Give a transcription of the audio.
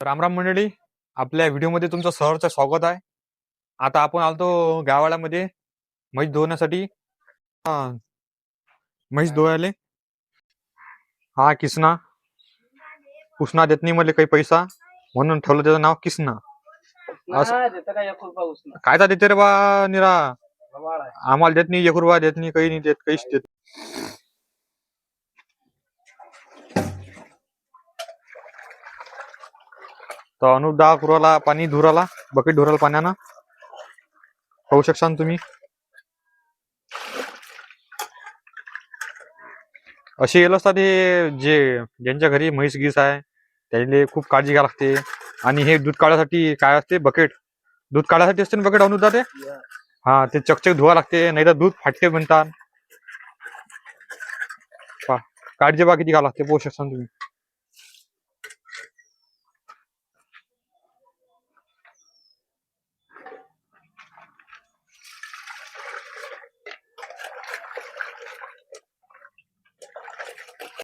रामराम मंडळी आपल्या व्हिडिओमध्ये तुमचं सहर्ष स्वागत आहे. आता आपण आलतो गावाळ्यामध्ये म्हैस धुवण्यासाठी. हा म्हैस धुवायले. हा किसना. पुसना देत नाही मला काही पैसा म्हणून ठेवलं त्याचं नाव किसना. असं-? काय तर देते रे बा निरा. आम्हाला देत नाही एक रुपया देत नाही काही नाही देत काहीच देत तर अनुप दहा कुराला पाणी धुराला बकेट धुराला पाण्यानं. पाहू शकसान तुम्ही? असे गेलो असतात हे जे ज्यांच्या घरी म्हैस गीस आहे त्याले खूप काळजी घ्यावी लागते. आणि हे दूध काढायसाठी काय असते? बकेट. दूध काढायसाठी असते ना बकेट अनुदा ते? हा ते चकचक धुवा लागते नाही तर दूध फाटते म्हणतात काळजी बा किती घ्यावं लागते पोहू शकता तुम्ही.